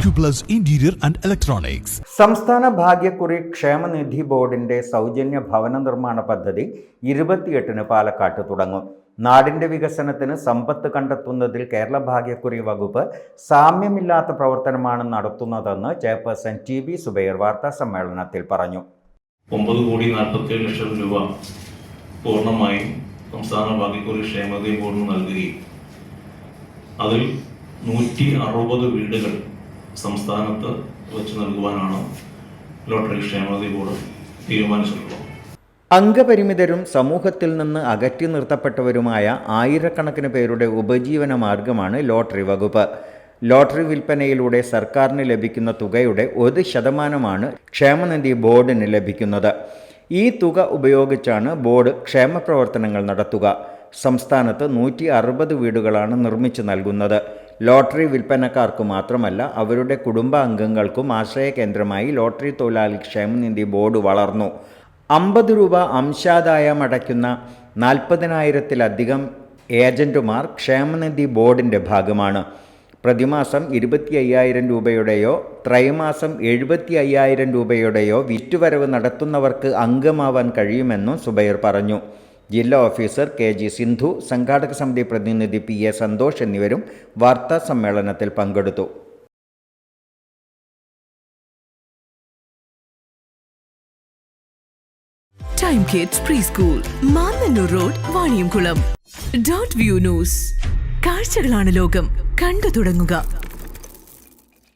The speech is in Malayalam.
Acuplus interior and Electronics. സംസ്ഥാന ഭാഗ്യക്കുറി ക്ഷേമനിധി ബോർഡിന്റെ സൗജന്യ ഭവന നിർമ്മാണ പദ്ധതി ഇരുപത്തിയെട്ടിന് പാലക്കാട്ട് തുടങ്ങും നാടിന്റെ വികസനത്തിന് സമ്പത്ത് കണ്ടെത്തുന്നതിൽ കേരള ഭാഗ്യക്കുറി വകുപ്പ് സാമ്യമില്ലാത്ത പ്രവർത്തനമാണ് നടത്തുന്നതെന്ന് ചെയർപേഴ്സൺ ടി ബി സുബൈർ വാർത്താ സമ്മേളനത്തിൽ പറഞ്ഞു ഒമ്പത് കോടി നാൽപ്പത്തേഴ് ലക്ഷം രൂപ പൂർണമായും സംസ്ഥാന ഭാഗ്യക്കുറി ക്ഷേമനിധി ബോർഡിന് നൽകുകയും അതിൽ നൂറ്റി അറുപത് വീടുകൾ സംസ്ഥാനത്ത് വെച്ച് നൽകുവാനാണ് ലോട്ടറി ക്ഷേമനിധി ബോർഡ് തീരുമാനിച്ചിട്ടുള്ളത്. അംഗപരിമിതരും സമൂഹത്തിൽ നിന്ന് അകറ്റി നിർത്തപ്പെട്ടവരുമായ ആയിരക്കണക്കിന് പേരുടെ ഉപജീവന മാർഗമാണ് ലോട്ടറി വകുപ്പ്. ലോട്ടറി വിൽപ്പനയിലൂടെ സർക്കാരിന് ലഭിക്കുന്ന തുകയുടെ ഒരു ശതമാനമാണ് ക്ഷേമനിധി ബോർഡിന് ലഭിക്കുന്നത്. ഈ തുക ഉപയോഗിച്ചാണ് ബോർഡ് ക്ഷേമപ്രവർത്തനങ്ങൾ നടത്തുക. സംസ്ഥാനത്ത് നൂറ്റി അറുപത് വീടുകളാണ് നിർമ്മിച്ചു നൽകുന്നത്. ലോട്ടറി വിൽപ്പനക്കാർക്ക് മാത്രമല്ല അവരുടെ കുടുംബാംഗങ്ങൾക്കും ആശ്രയ കേന്ദ്രമായി ലോട്ടറി തൊഴിലാളി ക്ഷേമനിധി ബോർഡ് വളർന്നു. അമ്പത് രൂപ അംശാദായം അടയ്ക്കുന്ന നാൽപ്പതിനായിരത്തിലധികം ഏജന്റുമാർ ക്ഷേമനിധി ബോർഡിന്റെ ഭാഗമാണ്. പ്രതിമാസം ഇരുപത്തി അയ്യായിരം രൂപയുടെയോ ത്രൈമാസം എഴുപത്തി അയ്യായിരം രൂപയുടെയോ വിറ്റുവരവ് നടത്തുന്നവർക്ക് അംഗമാവാൻ കഴിയുമെന്നും സുബൈർ പറഞ്ഞു. ജില്ലാ ഓഫീസർ കെ ജി സിന്ധു സംഘാടക സമിതി പ്രതിനിധി പി എ സന്തോഷ് എന്നിവരും വാർത്താ സമ്മേളനത്തിൽ പങ്കെടുത്തു. Time kids pre school Mannannur road Vaniyamkulam dot view news കാഴ്ചകളാണ് ലോകം. കണ്ടു തുടങ്ങുക.